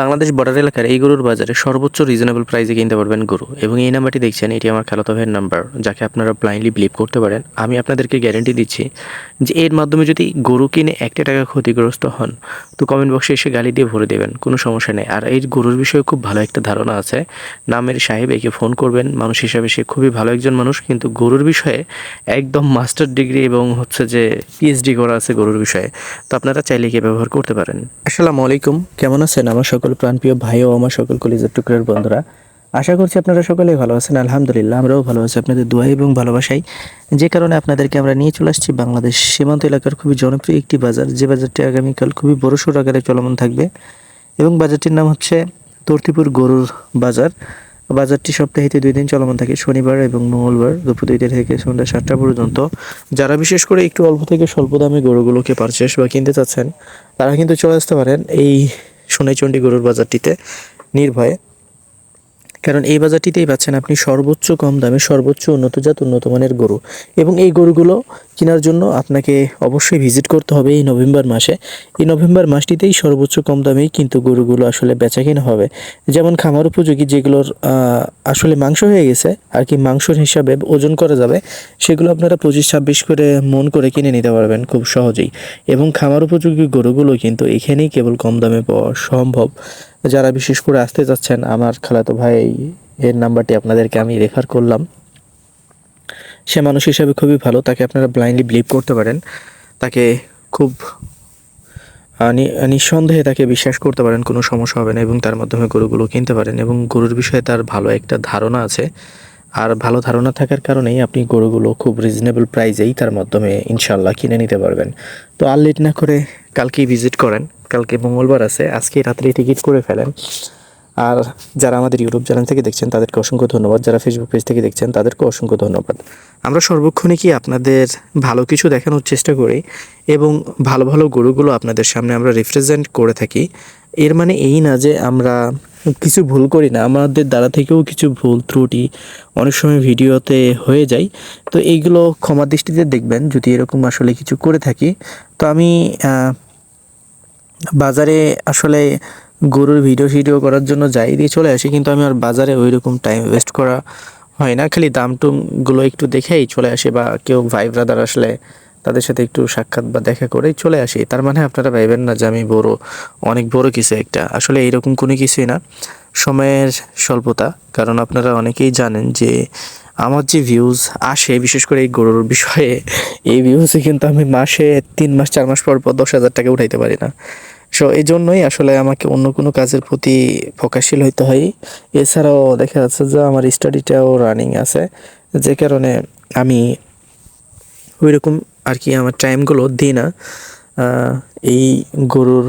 Bangladesh border এলাকার এই গরুর বাজারে সর্বোচ্চ রিজনেবল প্রাইসে কিনতে পারবেন গরু এবং এই নাম্বারটি দেখছেন, এটি আমার খালাতো ভাইয়ের নাম্বার, যাকে আপনারা ব্লাইন্ডলি বিলিভ করতে পারেন। আমি আপনাদেরকে গ্যারেন্টি দিচ্ছি যে এর মাধ্যমে যদি গরু কিনে একটা টাকা ক্ষতিগ্রস্ত হন, তো কমেন্ট বক্সে এসে গালি দিয়ে ভরে দেবেন, কোনো সমস্যা নেই। আর এই গরুর বিষয়ে খুব ভালো একটা ধারণা আছে। নামের সাহেব একে ফোন করবেন, মানুষ হিসাবে সে খুবই ভালো একজন মানুষ, কিন্তু গরুর বিষয়ে একদম মাস্টার ডিগ্রি এবং হচ্ছে যে পিএইচডি করা আছে গরুর বিষয়ে। তো আপনারা চাইলে একে ব্যবহার করতে পারেন। আসসালামু আলাইকুম, কেমন আছেন? আমার সকল প্রাণপ্রিয় ভাই ও আমার সকল কলিজার টুকরের বন্ধুরা, আশা করছি আপনারা সকলেই ভালো আছেন। আলহামদুলিল্লাহ, আমরাও ভালো আছি। আপনাদের দোয়া এবং ভালোবাসাই। যে কারণে আপনাদেরকে আমরা নিয়ে চলে আসছি বাংলাদেশ সীমান্ত এলাকার খুবই জনপ্রিয় একটি বাজার, যে বাজারটি আগামীকাল খুবই বড়সড় আকারে চলমান থাকবে। এবং বাজারটির নাম হচ্ছে তর্তিপুর গরুর বাজার। বাজারটি সপ্তাহে দুই দিন চলমান থাকে, শনিবার এবং মঙ্গলবার, দুপুর দুইটা থেকে সন্ধ্যা সাতটা পর্যন্ত। যারা বিশেষ করে একটু অল্প থেকে স্বল্প দামে গরুগুলোকে পারচেস বা কিনতে চাচ্ছেন, তারা কিন্তু চলে আসতে পারেন এই সোনাইচণ্ডী গরুর বাজারটিতে নির্ভয়ে কারণ এই বাজারটিতেই পাচ্ছেন আপনি সর্বোচ্চ কম দামে সর্বোচ্চ উন্নতজাত উন্নত মানের গরু। এবং এই গরুগুলো কেনার জন্য আপনাকে অবশ্যই ভিজিট করতে হবে এই নভেম্বর মাসে। এই নভেম্বর মাসটিতেই সর্বোচ্চ কম দামেই কিন্তু গরুগুলো আসলে বেচা কেনা হবে। যেমন খামার উপযোগী যেগুলোর আসলে মাংস হয়ে গেছে, আর কি মাংসর হিসাবে ওজন করা যাবে, সেগুলো আপনারা পঁচিশ ছাব্বিশ করে মন করে কিনে নিতে পারবেন খুব সহজেই। এবং খামার উপযোগী গরুগুলো কিন্তু এখানেই কেবল কম দামে পাওয়া সম্ভব। যারা বিশেষ করে আসতে যাচ্ছেন আমার খালাতো ভাই এর নাম্বারটি আপনাদেরকে আমি রেফার করলাম। সে মানুষ হিসাবে খুবই ভালো, তাকে আপনারা ব্লাইন্ডলি বিলিভ করতে পারেন। তাকে খুব নিঃসন্দেহে তাকে বিশ্বাস করতে পারেন, কোনো সমস্যা হবে না এবং তার মাধ্যমে গরুগুলো কিনতে পারেন এবং গরুর বিষয়ে তার ভালো একটা ধারণা আছে। আর ভালো ধারণা থাকার কারণেই আপনি গরুগুলো খুব রিজনেবল প্রাইজেই তার মাধ্যমে ইনশাল্লাহ কিনে নিতে পারবেন। তো আর লেট না করে কালকেই ভিজিট করেন। কালকে মঙ্গলবার আছে, আজকে রাত্রে টিকিট করে ফেলেন। আর যারা আমাদের ইউটিউব চ্যানেল থেকে দেখছেন, তাদেরকে অসংখ্য ধন্যবাদ। যারা ফেসবুক পেজ থেকে দেখছেন, তাদেরকে অসংখ্য ধন্যবাদ। আমরা সর্বক্ষণে কি আপনাদের ভালো কিছু দেখানোর চেষ্টা করি এবং ভালো ভালো গরুগুলো আপনাদের সামনে আমরা রিপ্রেজেন্ট করে থাকি, এর মানে এই না যে আমরা কিছু ভুল করি না, আমাদের দ্বারা থেকেও কিছু ভুল ত্রুটি অনেক সময় ভিডিওতে হয়ে যায়। তো এইগুলো ক্ষমা দৃষ্টিতে দেখবেন, যদি এরকম আসলে কিছু করে থাকি। তো আমি বাজারে আসলে গরুর ভিডিও ভিডিও করার জন্য যাই দিয়ে চলে আসি, কিন্তু আমি আর বাজারে ওই রকম টাইম ওয়েস্ট করা হয় না। খালি দাম টুমগুলো একটু দেখেই চলে আসি বা কেউ ভাই ব্রাদার আসলে তাদের সাথে একটু সাক্ষাৎ বা দেখা করেই চলে আসি। তার মানে আপনারা ভাইবেন না যে আমি বড়, অনেক বড় কিছু একটা। আসলে এইরকম কোনো কিছুই না। সময়ের স্বল্পতা। কারণ আপনারা অনেকেই জানেন যে আমার যে ভিউজ আসে, বিশেষ করে এই গরুর বিষয়ে, এই ভিউজে কিন্তু আমি মাসে তিন মাস, চার মাস পর পর দশ হাজার টাকা উঠাইতে পারি না। সো এই জন্যই আসলে আমাকে অন্য কোনো কাজের প্রতি ফোকাসশীল হইতে হয়। এছাড়াও দেখা যাচ্ছে যে আমার স্টাডিটাও রানিং আছে, যে কারণে আমি ওই রকম আর কি আমার টাইমগুলো দিই না। এই গরুর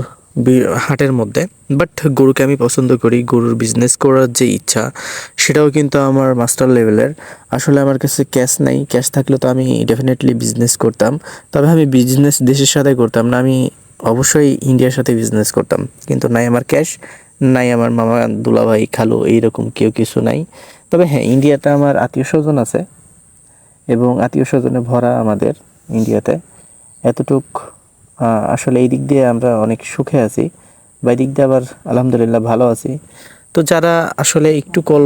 হাটের মধ্যে। বাট গরুকে আমি পছন্দ করি। গরুর বিজনেস করার যে ইচ্ছা, সেটাও কিন্তু আমার মাস্টার লেভেলের আসলে আমার কাছে ক্যাশ নাই। ক্যাশ থাকলে তো আমি ডেফিনেটলি বিজনেস করতাম। তবে আমি বিজনেস দেশের সাথে করতাম না। আমি অবশ্যই ইন্ডিয়ার সাথে বিজনেস করতাম। কিন্তু নাই আমার ক্যাশ নাই আমার মামা, দুলাভাই, খালু, এইরকম কেউ কিছু নাই। তবে হ্যাঁ ইন্ডিয়াতে আমার আত্মীয় স্বজন আছে। এবং আত্মীয় স্বজনে ভরা আমাদের ইন্ডিয়াতে এতটুক আসলে এই দিক দিয়ে আমরা অনেক সুখে আছি। বা এই দিক দিয়ে আবার আলহামদুলিল্লাহ ভালো আছি। তো যারা আসলে একটু কল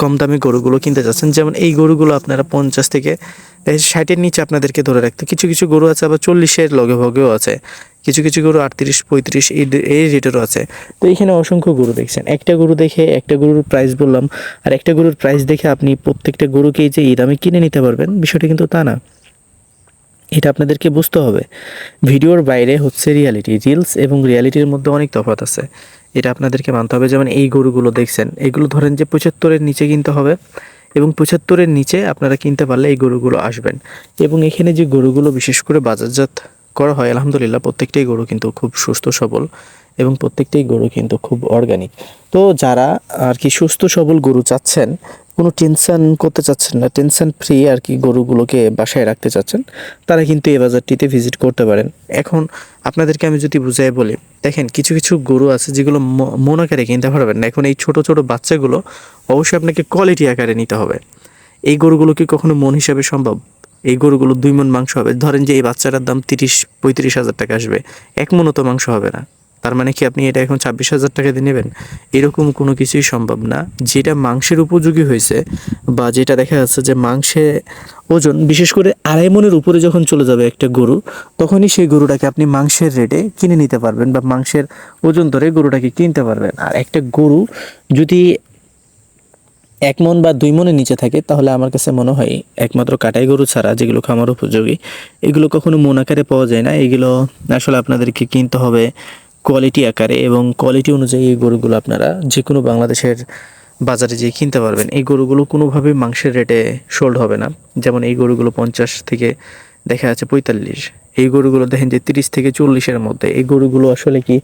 কম দামে গরুগুলো কিনতে যাচ্ছেন, যেমন এই গরুগুলো আপনারা পঞ্চাশ থেকে ষাটের নিচে আপনাদেরকে ধরে রাখতে, কিছু কিছু গরু আছে আবার চল্লিশের লগে ভগেও আছে। কিছু কিছু গরু আটত্রিশ, পঁয়ত্রিশ এই এই রেটেরও আছে। তো এখানে অসংখ্য গরু দেখছেন। একটা গরু দেখে একটা গরুর প্রাইস বললাম, আর একটা গরুর প্রাইস দেখে আপনি প্রত্যেকটা গরুকেই যে এই দামে কিনে নিতে পারবেন, বিষয়টা কিন্তু তা না। এটা আপনাদেরকে বুঝতে হবে। ভিডিওর বাইরে হচ্ছে রিয়ালিটি রিলস এবং রিয়ালিটির মধ্যে অনেক তফাৎ আছে। এটা আপনাদেরকে মানতে হবে, যেমন এই গরুগুলো দেখছেন, এগুলো ধরেন যে পঁচাত্তরের নিচে কিনতে হবে এবং পঁচাত্তরের নিচে আপনারা কিনতে পারলে এই গরুগুলো আসবেন। এবং এখানে যে গরুগুলো বিশেষ করে বাজারজাত করা হয়, আলহামদুলিল্লাহ প্রত্যেকটাই গরু কিন্তু খুব সুস্থ সবল। এবং প্রত্যেকটাই গরু কিন্তু খুব অর্গানিক তো যারা আর কি সুস্থ সবল গরু চাচ্ছেন, কোনো টেনশন করতে চাচ্ছেন না টেনশন ফ্রি আর কি গরুগুলোকে বাসায় রাখতে চাচ্ছেন, তারা কিন্তু এই বাজারটিতে ভিজিট করতে পারেন। এখন আপনাদেরকে আমি যদি বুঝাই বলি, দেখেন কিছু কিছু গরু আছে যেগুলো মন আকারে কিনতে পারবেন না। এখন এই ছোট ছোট বাচ্চাগুলো অবশ্যই আপনাকে কোয়ালিটি আকারে নিতে হবে। এই গরুগুলো কি কখনো মন হিসাবে সম্ভব? এই গরুগুলো দুই মন মাংস হবে। ধরেন যে এই বাচ্চাটার দাম তিরিশ, পঁয়ত্রিশ হাজার টাকা আসবে। এক মনও তো মাংস হবে না। তার মানে কি আপনি এটা এখন ছাব্বিশ হাজার টাকা দিয়ে নেবেন? এরকম কোনো কিছুই সম্ভব না। যেটা মাংসের উপযোগী হয়েছে বা যেটা দেখা যাচ্ছে যে মাংসে ওজন, বিশেষ করে আড়াই মনের উপরে যখন চলে যাবে একটা গরু, তখনই সেই গরুটাকে আপনি মাংসের রেটে কিনে নিতে পারবেন বা মাংসের ওজন ধরে গরুটাকে কিনতে পারবেন। আর একটা গরু যদি এক মন বা দুই মনের নিচে থাকে, তাহলে আমার কাছে মনে হয় একমাত্র কাটাই গরু ছাড়া যেগুলো খামার উপযোগী, এগুলো কখনো মন আকারে পাওয়া যায় না। এগুলো আসলে আপনাদেরকে কিনতে হবে। কোয়ালিটি আকারে এবং কোয়ালিটি অনুযায়ী এই গরুগুলো আপনারা যে কোনো বাংলাদেশের বাজারে যেয়ে কিনতে পারবেন। এই গরুগুলো কোনোভাবেই মাংসের রেটে সোল্ড হবে না। যেমন এই গরুগুলো পঞ্চাশ থেকে দেখা যাচ্ছে পঁয়তাল্লিশ। এই গরুগুলো দেখেন যে তিরিশ থেকে চল্লিশের মধ্যে। এই গরুগুলো আসলে কি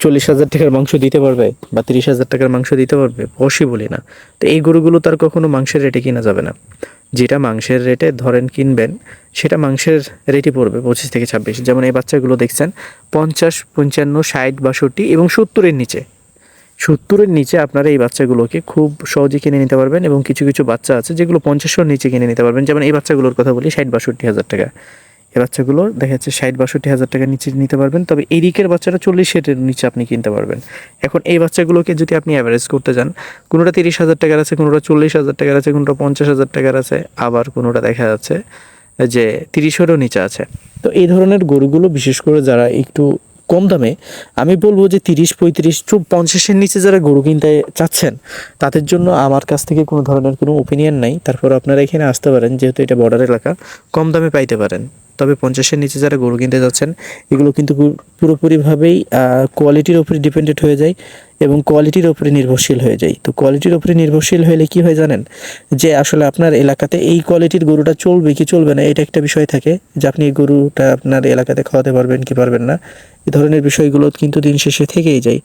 চল্লিশ হাজার টাকার মাংস দিতে পারবে বা তিরিশ হাজার টাকার মাংস দিতে পারবে? পসিবলই না। তো এই গরুগুলো তার কখনো মাংসের রেটে কিনা যাবে না। যেটা মাংসের রেটে ধরেন কিনবেন, সেটা মাংসের রেটই পড়বে পঁচিশ থেকে ছাব্বিশ। যেমন এই বাচ্চাগুলো দেখছেন, পঞ্চাশ, পঞ্চান্ন, ষাট, বাষট্টি এবং সত্তরের নিচে। সত্তরের নিচে আপনারা এই বাচ্চাগুলোকে খুব সহজে কিনে নিতে পারবেন এবং কিছু কিছু বাচ্চা আছে যেগুলো পঞ্চাশের নিচে কিনে নিতে পারবেন। যেমন এই বাচ্চাগুলোর কথা বলি, ষাট, বাষট্টি হাজার টাকা। এই বাচ্চাগুলো দেখা যাচ্ছে ষাট, বাষট্টি হাজার টাকার নিচে নিতে পারবেন। তবে এরিকের বাচ্চাটা চল্লিশ সেটের নিচে আপনি কিনতে পারবেন। এখন এই বাচ্চাগুলোকে যদি আপনি অ্যাভারেজ করতে যান, কোনোটা তিরিশ হাজার টাকার আছে, কোনোটা চল্লিশ হাজার টাকার আছে, কোনোটা পঞ্চাশ হাজার টাকার আছে, আবার কোনোটা দেখা যাচ্ছে যে তিরিশেরও নিচে আছে। তো এই ধরনের গরুগুলো বিশেষ করে যারা একটু কম দামে, আমি বলব যে তিরিশ, পঁয়ত্রিশ চুপ পঞ্চাশের নিচে যারা গরু কিনতে চাচ্ছেন, তাদের জন্য আমার কাছ থেকে কোনো ধরনের কোনো ওপিনিয়ন নাই। তারপর আপনারা এখানে আসতে পারেন, যেহেতু এটা বর্ডার এলাকা, কম দামে পাইতে পারেন। তবে পঞ্চাশের নিচে যারা গরু কিনতে যাচ্ছেন, এগুলো কিন্তু পুরোপুরিভাবেই কোয়ালিটির উপরে ডিপেন্ডেন্ট হয়ে যায় এবং কোয়ালিটির উপরে নির্ভরশীল হয়ে যায়। তো কোয়ালিটির উপরে নির্ভরশীল হলে কি হয় জানেন? যে আসলে আপনার এলাকাতে এই কোয়ালিটির গরুটা চলবে কি চলবে না, এটা একটা বিষয় থাকে যে আপনি এই গরুটা আপনার এলাকাতে খাওয়াতে পারবেন কি পারবেন না। এ ধরনের বিষয়গুলো কিন্তু দিন শেষে থেকেই যায়।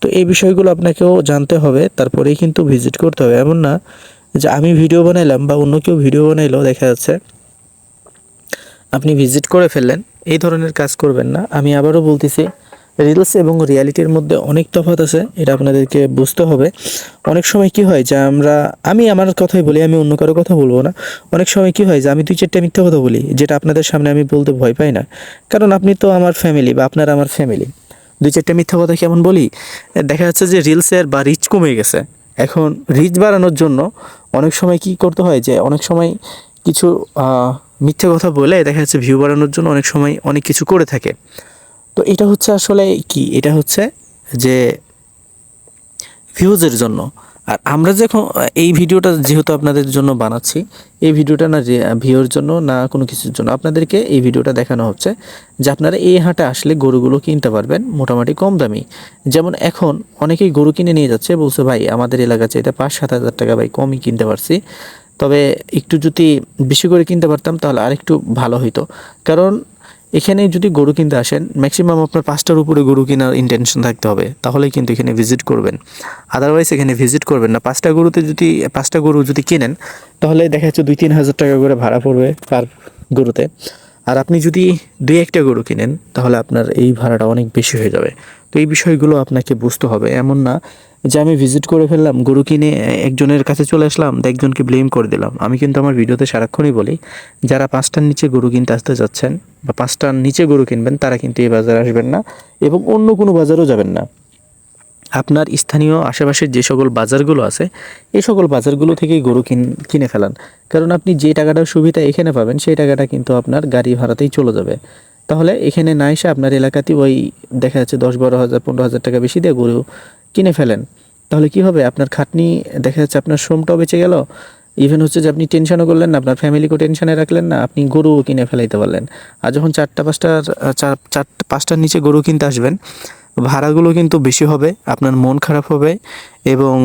তো এই বিষয়গুলো আপনাকেও জানতে হবে, তারপরেই কিন্তু ভিজিট করতে হবে। এমন না যে আমি ভিডিও বানাইলাম বা অন্য কেউ ভিডিও বানাইলেও দেখা যাচ্ছে আপনি ভিজিট করে ফেললেন, এই ধরনের কাজ করবেন না। আমি আবারও বলতেছি রিলস এবং রিয়ালিটির মধ্যে অনেক তফাৎ আছে, এটা আপনাদেরকে বুঝতে হবে। অনেক সময় কি হয় যে আমরা, আমি আমার কথাই বলি, আমি অন্য কারও কথা বলব না। অনেক সময় কি হয় যে আমি দুই চারটে মিথ্যা কথা বলি, যেটা আপনাদের সামনে আমি বলতে ভয় পাই না। কারণ আপনি তো আমার ফ্যামিলি বা আপনারা আমার ফ্যামিলি দুই চারটে মিথ্যা কথা কেমন বলি? দেখা যাচ্ছে যে রিলসের বা রিচ কমে গেছে। এখন রিচ বাড়ানোর জন্য অনেক সময় কি করতে হয় যে, অনেক সময় কিছু মিথ্যে কথা বলে দেখা যাচ্ছে ভিউ বাড়ানোর জন্য অনেক সময় অনেক কিছু করে থাকে। তো এটা হচ্ছে আসলে কি? এটা হচ্ছে যে ভিউজের জন্য। আর আমরা যখন, এই ভিডিওটা যেহেতু আপনাদের জন্য বানাচ্ছি, এই ভিডিওটা না ভিউর জন্য না কোনো কিছুর জন্য, আপনাদেরকে এই ভিডিওটা দেখানো হচ্ছে যে আপনারা এই হাটে আসলে গরুগুলো কিনতে পারবেন মোটামুটি কম দামি। যেমন এখন অনেকেই গরু কিনে নিয়ে যাচ্ছে, বলছে, ভাই, আমাদের এলাকা চাইতে পাঁচ সাত হাজার টাকা, ভাই, কমই কিনতে পারছি। তবে একটু যদি বেশি করে কিনতে পারতাম, তাহলে আরেকটু ভালো হইতো। কারণ এখানে যদি গরু কিনতে আসেন ম্যাক্সিমাম আপনার পাঁচটার উপরে গরু কেনার ইন্টেনশন থাকতে হবে। তাহলেই কিন্তু এখানে ভিজিট করবেন। আদারওয়াইজ এখানে ভিজিট করবেন না। পাঁচটা গরুতে যদি, পাঁচটা গরু যদি কেনেন, তাহলে দেখা যাচ্ছে দুই তিন হাজার টাকা করে ভাড়া পড়বে পার গরুতে। আর আপনি যদি দুই একটা গরু কিনেন, তাহলে আপনার এই ভাড়াটা অনেক বেশি হয়ে যাবে। তো এই বিষয়গুলো আপনাকে বুঝতে হবে। এমন না যে আমি ভিজিট করে ফেললাম, গরু কিনে একজনের কাছে চলে আসলাম একজনকে ব্লেম করে দিলাম। আমি কিন্তু আমার ভিডিওতে সারাক্ষণই বলি, যারা পাঁচটার নিচে গরু কিনতে আসতে যাচ্ছেন বা পাঁচটার নিচে গরু কিনবেন, তারা কিন্তু এই বাজারে আসবেন না এবং অন্য কোনো বাজারও যাবেন না। আপনার স্থানীয় আশেপাশের যে সকল বাজারগুলো আছে, এই সকল বাজারগুলো থেকেই গরু কিন ফেলান। কারণ আপনি যে টাকাটার সুবিধা এখানে পাবেন, সেই টাকাটা কিন্তু আপনার গাড়ি ভাড়াতেই চলে যাবে। তাহলে এখানে না এসে আপনার এলাকাতে ওই দেখা যাচ্ছে দশ, বারো হাজার, পনেরো হাজার টাকা বেশি দিয়ে গরু কিনে ফেলেন। তাহলে কি হবে? আপনার খাটনি, দেখা যাচ্ছে আপনার শ্রমটাও বেঁচে গেল। ইভেন হচ্ছে যে আপনি টেনশনও করলেন না, আপনার ফ্যামিলিকেও টেনশনে রাখলেন না, আপনি গরুও কিনে ফেলাইতে পারলেন। আর যখন চারটা, পাঁচটার, চার চার পাঁচটার নিচে গরু কিনতে আসবেন ভাড়াগুলো কিন্তু বেশি হবে, আপনার মন খারাপ হবে এবং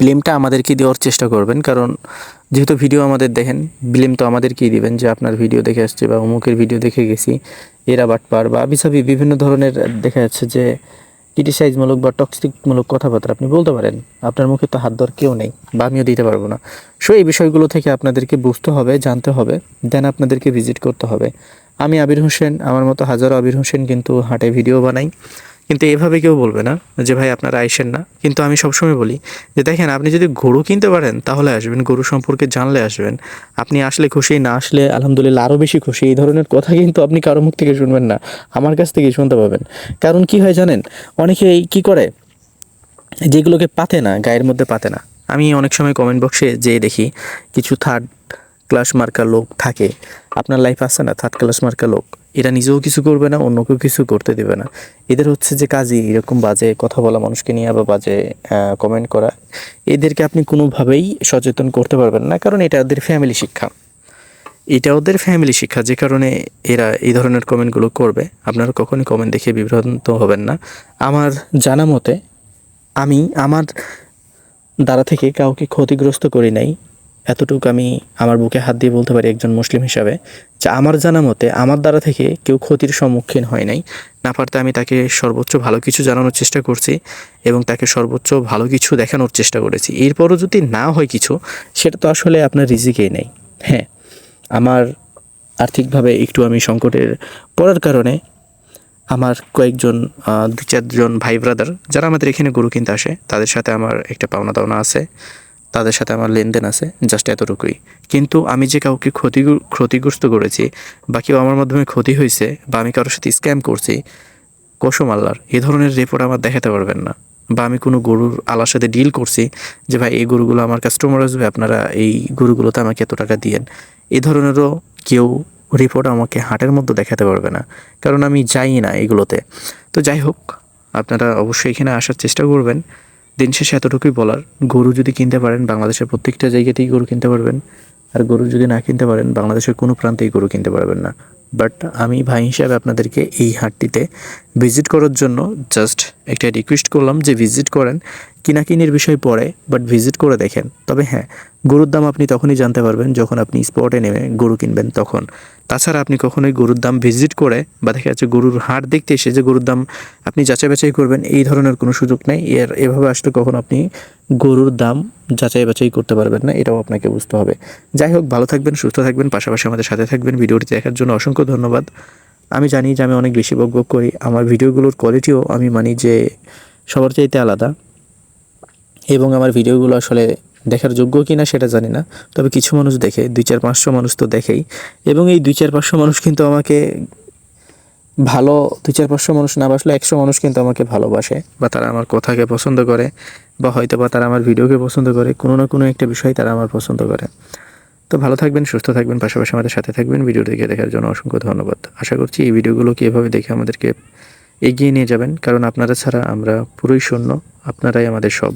ব্লেমটা আমাদেরকে দেওয়ার চেষ্টা করবেন। কারণ যেহেতু ভিডিও আমাদের দেখেন ব্লেম তো আমাদেরকেই দিবেন যে আপনার ভিডিও দেখে আসছে বা অমুকের ভিডিও দেখে গেছি, এরা বাটপার বা আবিসাবি বিভিন্ন ধরনের দেখা যাচ্ছে যে ক্রিটিসাইজমূলক বা টক্সিকমূলক কথাবার্তা আপনি বলতে পারেন। আপনার মুখে তো হাত ধর কেউ নেই বা আমিও দিতে পারব না। সো এই বিষয়গুলো থেকে আপনাদেরকে বুঝতে হবে, জানতে হবে দেন আপনাদেরকে ভিজিট করতে হবে। আমি আবির হোসেন, আমার মতো হাজারো আবির হোসেন কিন্তু হাটে ভিডিও বানাই। কিন্তু এভাবে কেউ বলবে না যে, ভাই, আপনারা আইসেন না। কিন্তু আমি সবসময় বলি যে, দেখেন, আপনি যদি গরু কিনতে পারেন, তাহলে আসবেন। গরু সম্পর্কে জানলে আসবেন। আপনি আসলে খুশি, না আসলে আলহামদুলিল্লাহ আরও বেশি খুশি। এই ধরনের কথা কিন্তু আপনি কারও মুখ থেকে শুনবেন না। আমার কাছ থেকে শুনতে পাবেন। কারণ কি হয় জানেন? অনেকেই কি করে? যেগুলোকে পাতে না, গায়ের মধ্যে পাতে না। আমি অনেক সময় কমেন্ট বক্সে যেয়ে দেখি, কিছু থার্ড ক্লাস মার্কা লোক থাকে। আপনার লাইফ আছে না? থার্ড ক্লাস মার্কা লোক। এরা নিজেও কিছু করবে না, অন্যকেও কিছু করতে দেবে না। এদের হচ্ছে যে কাজই এরকম বাজে কথা বলা মানুষকে নিয়ে বা বাজে কমেন্ট করা। এদেরকে আপনি কোনোভাবেই সচেতন করতে পারবেন না, কারণ এটা ওদের ফ্যামিলি শিক্ষা। এটা ওদের ফ্যামিলি শিক্ষা, যে কারণে এরা এই ধরনের কমেন্টগুলো করবে। আপনারা কখনই কমেন্ট দেখে বিভ্রান্ত হবেন না। আমার জানা মতে, আমি, আমার দ্বারা থেকে কাউকে ক্ষতিগ্রস্ত করি নাই। এতটুকু আমি আমার বুকে হাত দিয়ে বলতে পারি একজন মুসলিম হিসাবে, যে আমার জানা মতে আমার দ্বারা থেকে কেউ ক্ষতির সম্মুখীন হয় নাই। না পারতে আমি তাকে সর্বোচ্চ ভালো কিছু জানানোর চেষ্টা করছি এবং তাকে সর্বোচ্চ ভালো কিছু দেখানোর চেষ্টা করেছি। এরপরও যদি না হয় কিছু, সেটা তো আসলে আপনার রিজিকেই নেই। হ্যাঁ আমার আর্থিকভাবে একটু আমি সংকটের পড়ার কারণে আমার কয়েকজন দু চারজন ভাই ব্রাদার যারা আমাদের এখানে গরু কিনতে আসে, তাদের সাথে আমার একটা পাওনা দাওনা আছে। তাদের সাথে আমার লেনদেন আছে জাস্ট এতটুকুই। কিন্তু আমি যে কাউকে ক্ষতি ক্ষতিগ্রস্ত করেছি বা কেউ আমার মাধ্যমে ক্ষতি হয়েছে বা আমি কারোর সাথে স্ক্যাম করছি, কসম আল্লাহর, এ ধরনের রিপোর্ট আমার দেখাতে পারবেন না। বা আমি কোনো গরুর আলার সাথে ডিল করছি যে, ভাই, এই গরুগুলো আমার কাস্টমার আসবে আপনারা এই গরুগুলোতে আমাকে এত টাকা দিয়েন। এ ধরনেরও কেউ রিপোর্ট আমাকে হাটের মধ্যে দেখাতে পারবে না, কারণ আমি যাই না এগুলোতে। তো যাই হোক, আপনারা অবশ্যই এখানে আসার চেষ্টা করবেন। দিন শেষে এতটুকুই বলার। গরু যদি কিনতে পারেন, বাংলাদেশের প্রত্যেকটা জায়গাতেই গরু কিনতে পারবেন। আর গরু যদি না কিনতে পারেন, বাংলাদেশের কোনো প্রান্তেই গরু কিনতে পারবেন না। বাট আমি ভাই হিসাবে আপনাদেরকে এই হাটটিতে ভিজিট করার জন্য জাস্ট একটা রিকোয়েস্ট করলাম যে ভিজিট করেন, কিনাকিনির বিষয় পরে বাট ভিজিট করে দেখেন। তবে হ্যাঁ গরুর দাম আপনি তখনই জানতে পারবেন যখন আপনি স্পটে নেমে গরু কিনবেন তখন। তাছাড়া আপনি কখনোই গরুর দাম ভিজিট করে বা দেখা যাচ্ছে গরুর হাট দেখতে এসে যে গরুর দাম আপনি যাচাই বাছাই করবেন, এই ধরনের কোনো সুযোগ নেই। এর এভাবে আসলে কখন আপনি গরুর দাম যাচাই বাছাই করতে পারবেন না, এটাও আপনাকে বুঝতে হবে। যাই হোক, ভালো থাকবেন, সুস্থ থাকবেন, পাশাপাশি আমাদের সাথে থাকবেন। ভিডিওটি দেখার জন্য অসংখ্য ধন্যবাদ। আমি জানি যে আমি অনেক বেশি বক বক করি, আমার ভিডিওগুলোর কোয়ালিটিও আমি মানি যে সবার চাইতে আলাদা। এবং আমার ভিডিওগুলো আসলে দেখার যোগ্য কি না সেটা জানি না, তবে কিছু মানুষ দেখে, দুই চার পাঁচশো মানুষ তো দেখেই। এবং এই দুই চার পাঁচশো মানুষ কিন্তু আমাকে ভালো, দুই চার পাঁচশো মানুষ না বাসলে একশো মানুষ কিন্তু আমাকে ভালোবাসে, বা তারা আমার কথাকে পছন্দ করে, বা হয়তো বা তারা আমার ভিডিওকে পছন্দ করে, কোনো না কোনো একটা বিষয় তারা আমার পছন্দ করে। তো ভালো থাকবেন, সুস্থ থাকবেন, পাশাপাশি আমাদের সাথে থাকবেন। ভিডিও দেখে দেখার জন্য অসংখ্য ধন্যবাদ। আশা করছি এই ভিডিওগুলোকে এভাবে দেখে আমাদেরকে এগিয়ে নিয়ে যাবেন, কারণ আপনারা ছাড়া আমরা পুরোই শূন্য, আপনারাই আমাদের সব।